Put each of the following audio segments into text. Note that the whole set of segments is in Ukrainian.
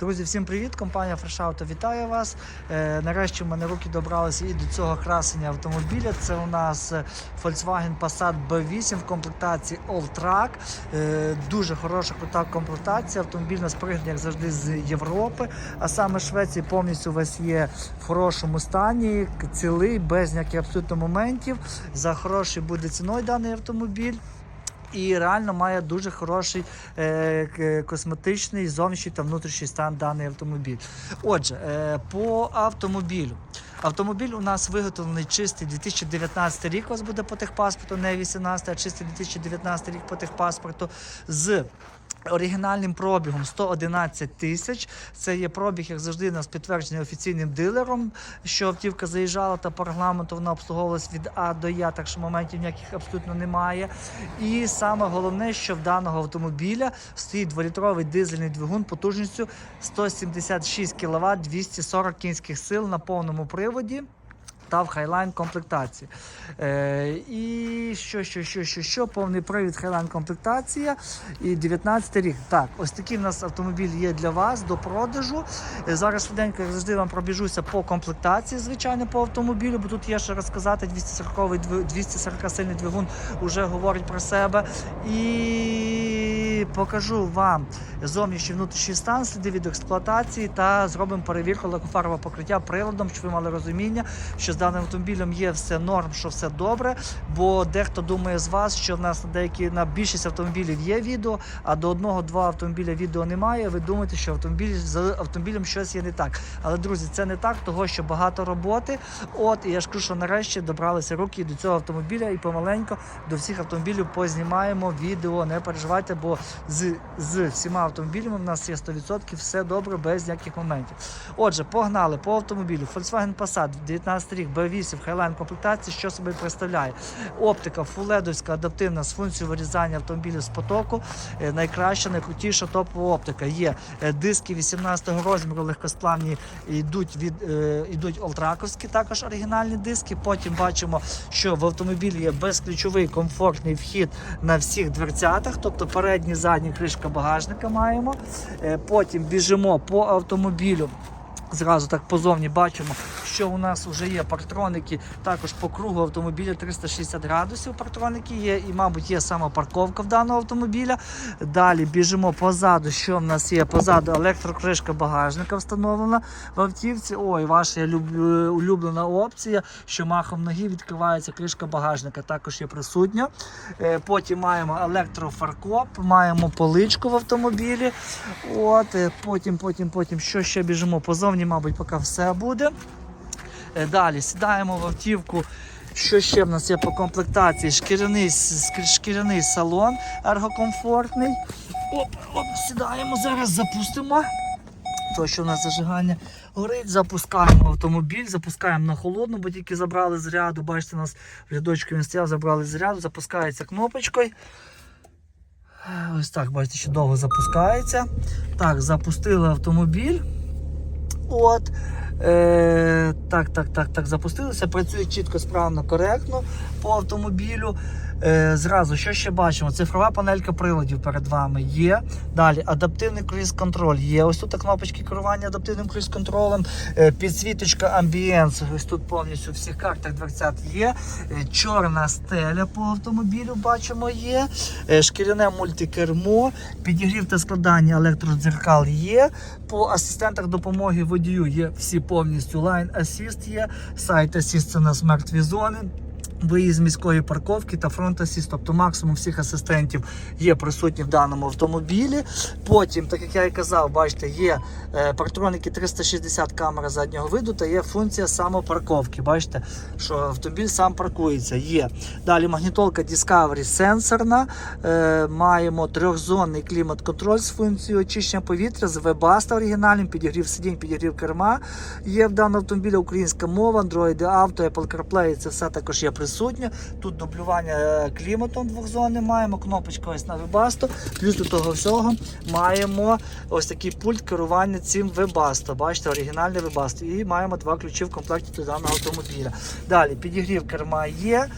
Друзі, всім привіт! Компанія Auto вітає вас. Е, нарешті в мене руки добралися і до цього красення автомобіля. Це у нас Volkswagen Passat B8 в комплектації All-Track. Е, дуже хороша крута комплектація. Автомобіль нас пригнаний, як завжди, з Європи. А саме Швеції повністю весь є в хорошому стані, цілий, без ніяких абсолютно моментів. За хороший буде ціною даний автомобіль. І реально має дуже хороший е, косметичний зовнішній та внутрішній стан даний автомобіль. Отже, е, по автомобілю. Автомобіль у нас виготовлений чистий 2019 рік. У вас буде по техпаспорту, не 18, а чистий 2019 рік по техпаспорту з оригінальним пробігом 111 тисяч. Це є пробіг, як завжди, нас підтверджений офіційним дилером, що автівка заїжджала та по регламенту вона обслуговувалась від А до Я, так що моментів ніяких абсолютно немає. І саме головне, що в даного автомобіля стоїть 2-літровий дизельний двигун потужністю 176 кВт, 240 кінських сил на повному приводі. Та в Highline комплектації. Е, і що, що, що, що, що, повний привід Highline комплектація і 19 рік. Так, ось такий в нас автомобіль є для вас до продажу. Е, зараз швиденько, як завжди, вам пробіжуся по комплектації, звичайно, по автомобілю, бо тут є ще розказати 240 240 сильний двигун вже говорить про себе. І покажу вам зовнішній внутрішній стан, сліди від експлуатації та зробимо перевірку лакофарового покриття приладом, щоб ви мали розуміння, що з даним автомобілем є все норм, що все добре. Бо дехто думає з вас, що в нас на деякі на більшість автомобілів є відео, а до одного-два автомобіля відео немає. Ви думаєте, що автомобіль з автомобілем щось є не так. Але друзі, це не так, того що багато роботи. От і я ж кажу, що нарешті добралися руки до цього автомобіля і помаленько до всіх автомобілів познімаємо відео. Не переживайте, бо з, з всіма автомобілями в нас є 100% все добре, без ніяких моментів. Отже, погнали по автомобілю. Volkswagen Passat 19 рік B8 Highline комплектації, що собі представляє. Оптика фуледовська адаптивна з функцією вирізання автомобілів з потоку. Е, Найкраща, найкрутіша топова оптика. Є е, диски 18-го розміру, легкосплавні йдуть від е, йдуть олтраковські, також оригінальні диски. Потім бачимо, що в автомобілі є безключовий комфортний вхід на всіх дверцятах, тобто передні, задні кришка багажника маємо. Е, Потім біжимо по автомобілю. Зразу так позовні бачимо, що у нас вже є партроники також по кругу автомобіля 360 градусів. Партроники є, і, мабуть, є сама парковка в даного автомобіля. Далі біжимо позаду. Що в нас є? Позаду електрокришка багажника встановлена в автівці. Ой, ваша улюблена опція, що махом ноги відкривається кришка багажника. Також є присутня. Е, Потім маємо електрофаркоп, маємо поличку в автомобілі. От, е, потім, потім, потім, що ще біжимо позовні, мабуть, поки все буде. Е, Далі сідаємо в автівку. Що ще в нас є по комплектації? Шкіряний, шкіряний салон ергокомфортний. Оп, оп, сідаємо, зараз запустимо. То, що в нас зажигання горить, запускаємо автомобіль, запускаємо на холодну, бо тільки забрали з ряду. Бачите, у нас в рядочку він стояв, забрали з ряду, запускається кнопочкою. Ось так, бачите, що довго запускається. Так, запустили автомобіль. От. Е, так, так, так, так, запустилися. Працює чітко, справно, коректно по автомобілю. Е, зразу, що ще бачимо? Цифрова панелька приладів перед вами є. Далі адаптивний круїз-контроль є. Ось тут кнопочки керування адаптивним круїз-контролем. Е, підсвіточка амбієнс. Ось тут повністю всіх картах дверцят є. Е, чорна стеля по автомобілю бачимо є. Е, шкіряне мультикермо, підігрів та складання електродзеркал є. По асистентах допомоги водію є всі повністю. Line Assist є, сайт Assist це у нас мертві зони. Виїзд з міської парковки та фронт асіст, тобто максимум всіх асистентів є присутні в даному автомобілі. Потім, так як я і казав, бачите, є е, партроники 360 камера заднього виду та є функція самопарковки. Бачите, що автомобіль сам паркується. Є. Далі магнітолка Discovery сенсорна. Е, маємо трьохзонний клімат-контроль з функцією очищення повітря з Webasto оригінальним, підігрів сидінь, підігрів керма. Є в даному автомобілі українська мова, Android Auto, Apple CarPlay, це все також є присутнє. Тут дублювання е, кліматом зони маємо, кнопочка ось на Webasto. Плюс до того всього маємо ось такий пульт керування цим Webasto. Бачите, оригінальний Webasto. І маємо два ключі в комплекті до даного автомобіля. Далі підігрів керма є.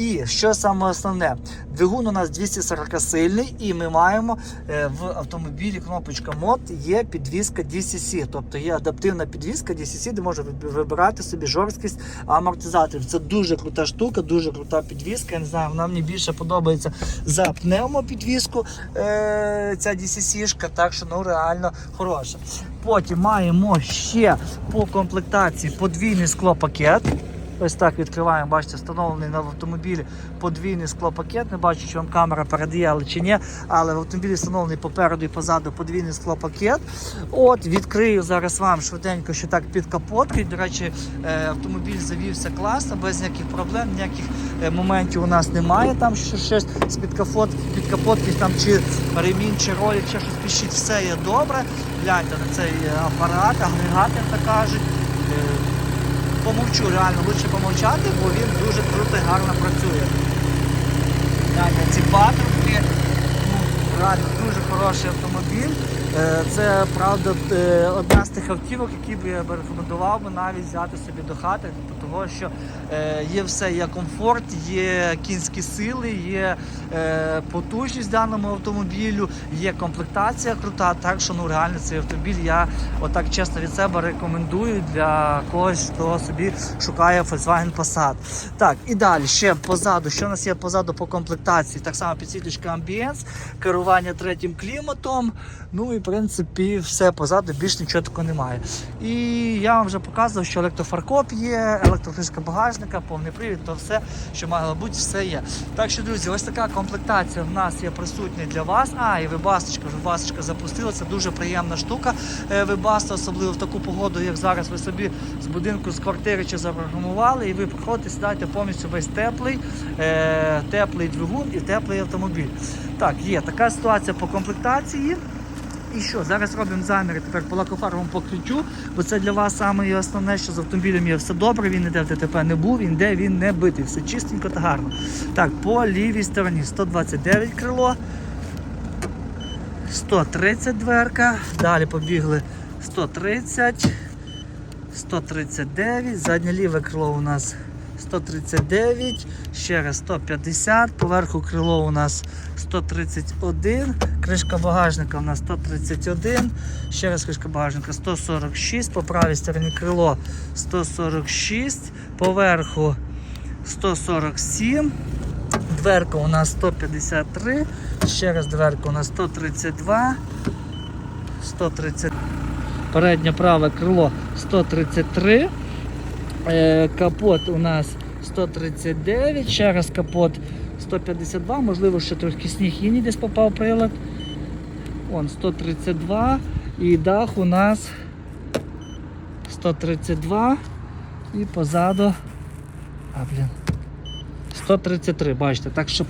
І що саме основне, двигун у нас 240 сильний, і ми маємо е, в автомобілі кнопочка мод є підвізка DCC, тобто є адаптивна підвізка DCC, де можна вибирати собі жорсткість амортизаторів. Це дуже крута штука, дуже крута підвізка. Я не знаю, вона мені більше подобається за пневмопідвізку е, ця DCC-шка, так що ну реально хороша. Потім маємо ще по комплектації подвійний склопакет. Ось так відкриваємо, бачите, встановлений на автомобілі подвійний склопакет. Не бачу, чи вам камера передає, але чи ні. Але в автомобілі встановлений попереду і позаду подвійний склопакет. От, відкрию зараз вам швиденько, що так під капоткою. До речі, е, автомобіль завівся класно, без ніяких проблем, ніяких е, моментів у нас немає. Там що щось з під під капотки, там чи ремінь, чи ролик, чи щось піщить, все є добре. Гляньте на цей е, апарат, агрегат, як то кажуть. Помовчу, реально лучше помовчати, бо він дуже круто і гарно працює. Далі ці патрубки, ну, реально дуже хороший автомобіль. Е, Це правда е, одна з тих автівок, які б я б рекомендував би навіть взяти собі до хати, того що е, є все, є комфорт, є кінські сили, є потужність даному автомобілю, є комплектація крута. Так що ну реально цей автомобіль я отак чесно від себе рекомендую для когось, хто собі шукає Volkswagen Passat. Так, і далі ще позаду. Що у нас є позаду по комплектації? Так само підсвіточка Ambience, керування третім кліматом. Ну і в принципі все позаду, більш нічого такого немає. І я вам вже показував, що електрофаркоп є, електрокришка багажника, повний привід, то все, що мало бути, все є. Так що, друзі, ось така комплектація в нас є присутня для вас. А, і вибасочка, вибасочка запустила. Це дуже приємна штука. е, Вибаста, особливо в таку погоду, як зараз ви собі з будинку, з квартири чи запрограмували, і ви приходите, сідаєте повністю весь теплий, е, теплий двигун і теплий автомобіль. Так, є така ситуація по комплектації. І що, зараз робимо заміри тепер по лакофарбовому покриттю, бо це для вас саме основне, що з автомобілем є все добре, він ніде в ДТП не був, він де він не битий, все чистенько та гарно. Так, по лівій стороні 129 крило, 130 дверка, далі побігли 130, 139, заднє ліве крило у нас 139, ще раз 150, поверху крило у нас 131, кришка багажника у нас 131, ще раз кришка багажника 146, по правій стороні крило 146, поверху 147, дверка у нас 153, ще раз дверка у нас 132, 130, переднє праве крило 133. Е, Капот у нас 139, ще раз капот 152, можливо, ще трохи сніг і десь попав прилад. Вон 132 і дах у нас 132 і позаду. А, блін. 133, бачите, так що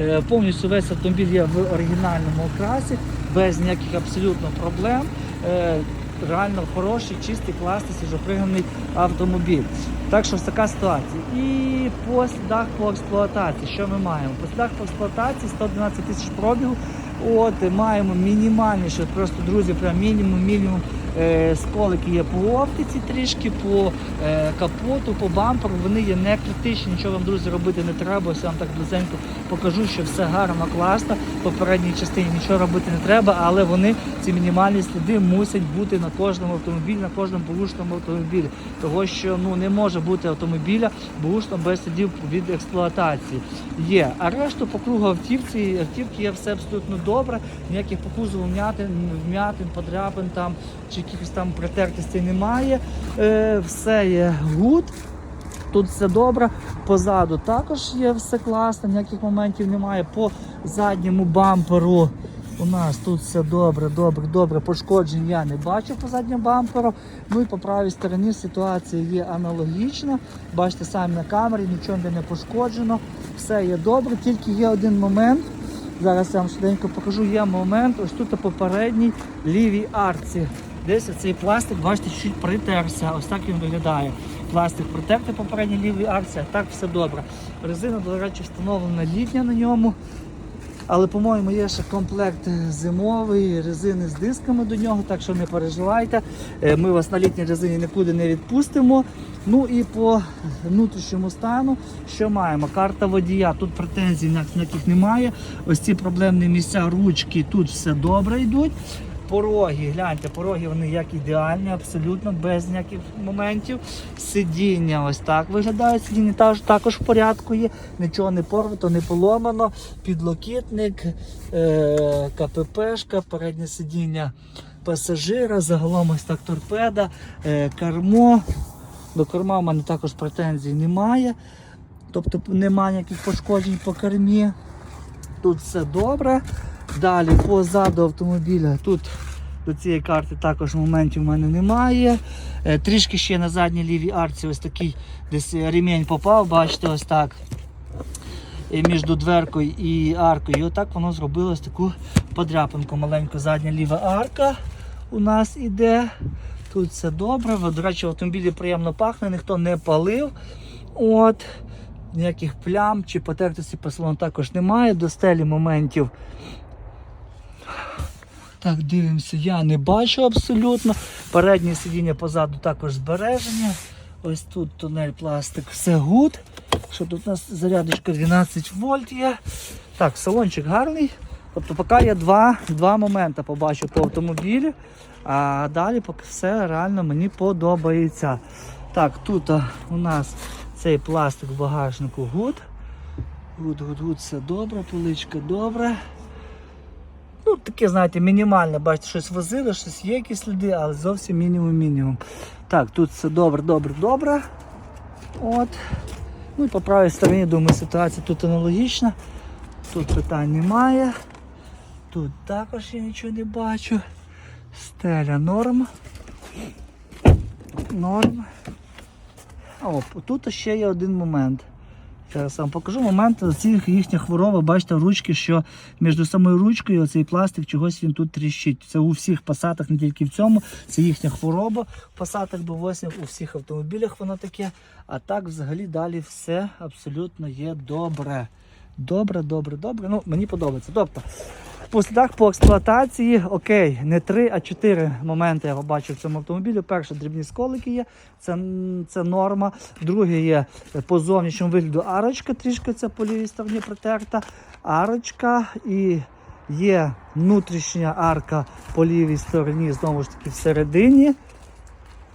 е, повністю весь автомобіль є в оригінальному окрасі, без ніяких абсолютно проблем. Е, реально хороший, чистий, класний, свіжопригнаний автомобіль. Так що така ситуація. І по слідах по експлуатації, що ми маємо? По слідах по експлуатації 112 тисяч пробігу. От маємо мінімальніше, просто друзі, прям мінімум, мінімум сколики є по оптиці трішки, по е, капоту, по бамперу. Вони є не критичні, нічого вам, друзі, робити не треба. Ось я вам так близенько покажу, що все гарно, класно. В попередній частині нічого робити не треба, але вони, ці мінімальні сліди, мусять бути на кожному автомобілі, на кожному бушному автомобілі. Того, що ну не може бути автомобіля бушно без слідів від експлуатації. Є. А решту по кругу автівці, автівки є все абсолютно добре, ніяких по кузову вмятин, вмятин, подряпин там чи якихось там притертостей немає. Е, все є гуд. Тут все добре. Позаду також є все класно, ніяких моментів немає. По задньому бамперу у нас тут все добре, добре, добре. Пошкоджень я не бачу по задньому бамперу. Ну і по правій стороні ситуація є аналогічна. Бачите, самі на камері, нічого не пошкоджено. Все є добре, тільки є один момент. Зараз я вам швиденько покажу. Є момент, ось тут попередній лівій арці. Десь цей пластик, бачите, чуть притерся. Ось так він виглядає. Пластик протертий попередній лівій арці, а так все добре. Резина, до речі, встановлена літня на ньому. Але, по-моєму, є ще комплект зимовий, резини з дисками до нього, так що не переживайте. Е, Ми вас на літній резині нікуди не відпустимо. Ну і по внутрішньому стану, що маємо? Карта водія. Тут претензій ніяк- ніяких немає. Ось ці проблемні місця, ручки, тут все добре йдуть. Пороги, гляньте, пороги вони як ідеальні, абсолютно без ніяких моментів. Сидіння ось так виглядають. Сидіння також, в порядку є, нічого не порвато, не поломано. Підлокітник, е- КППшка, переднє сидіння пасажира, загалом ось так торпеда, е- кермо. До керма в мене також претензій немає. Тобто немає ніяких пошкоджень по кермі. Тут все добре. Далі позаду автомобіля тут до цієї карти також моментів в мене немає. Е, Трішки ще на задній лівій арці ось такий десь ремінь попав, бачите, ось так. Між дверкою і аркою. І отак воно зробило ось таку подряпинку. Маленьку задня ліва арка у нас іде. Тут все добре. До речі, в автомобілі приємно пахне, ніхто не палив. От. Ніяких плям чи потертості по салону також немає. До стелі моментів. Так, дивимося, я не бачу абсолютно. Переднє сидіння позаду також збереження. Ось тут тунель пластик, все гуд. Що тут у нас зарядочка 12 вольт є. Так, салончик гарний. Тобто поки я два, два моменти побачу по автомобілі, а далі поки все реально мені подобається. Так, тут у нас цей пластик в багажнику гуд. Гуд, гуд, гуд, все добре, поличка добре. Ну, таке, знаєте, мінімальне, бачите, щось возили, щось є якісь сліди, але зовсім мінімум-мінімум. Так, тут все добре, добре, добре. От. Ну і по правій стороні, думаю, ситуація тут аналогічна. Тут питань немає. Тут також я нічого не бачу. Стеля норм. Норм. Оп, тут ще є один момент. Зараз вам покажу момент ці їхня хвороба, бачите, ручки, що між самою ручкою оцей пластик чогось він тут тріщить. Це у всіх пасатах, не тільки в цьому. Це їхня хвороба. В пасатах до 8, у всіх автомобілях воно таке. А так взагалі далі все абсолютно є добре. Добре, добре, добре. Ну, мені подобається. Тобто, по слідах по експлуатації, окей, не три, а чотири моменти я побачив в цьому автомобілі. Перше, дрібні сколики є, це, це норма. Друге є по зовнішньому вигляду арочка, трішки це по лівій стороні притерта. Арочка і є внутрішня арка по лівій стороні, знову ж таки всередині.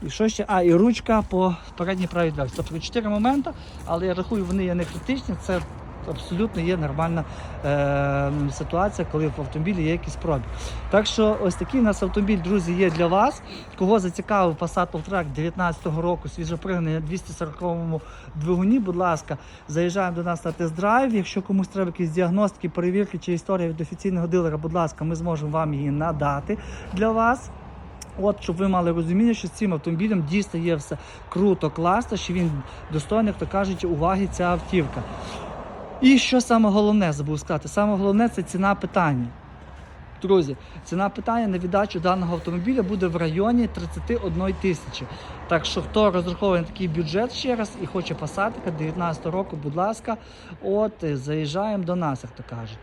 І що ще? А, і ручка по передній правій дверці. Тобто чотири моменти, але я рахую, вони є не критичні. Це абсолютно є нормальна е, ситуація, коли в автомобілі є якийсь пробіг. Так що ось такий у нас автомобіль, друзі, є для вас. Кого зацікавив Passat Alltrack 19-го року, свіжопригнаний на 240-му двигуні, будь ласка, заїжджаємо до нас на тест-драйв. Якщо комусь треба якісь діагностики, перевірки чи історія від офіційного дилера, будь ласка, ми зможемо вам її надати для вас. От, щоб ви мали розуміння, що з цим автомобілем дійсно є все круто, класно, що він достойний, як то кажуть, уваги ця автівка. І що саме головне, забув сказати, саме головне це ціна питання. Друзі, ціна питання на віддачу даного автомобіля буде в районі 31 тисячі. Так що хто розраховує на такий бюджет ще раз і хоче пасатика 19 року, будь ласка, от заїжджаємо до нас, як то кажуть.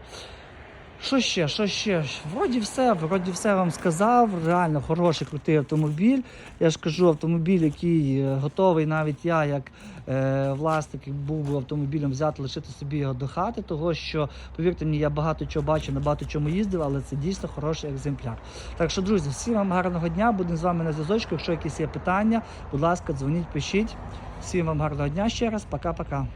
Що ще? Що ще? Вроді все, вроді все вам сказав. Реально хороший, крутий автомобіль. Я ж кажу, автомобіль, який е, готовий навіть я, як е, власник, був автомобілем взяти, лишити собі його до хати, того що, повірте мені, я багато чого бачив, на багато чому їздив, але це дійсно хороший екземпляр. Так що, друзі, всім вам гарного дня, будемо з вами на зв'язочку. Якщо якісь є питання, будь ласка, дзвоніть, пишіть. Всім вам гарного дня ще раз, пока-пока.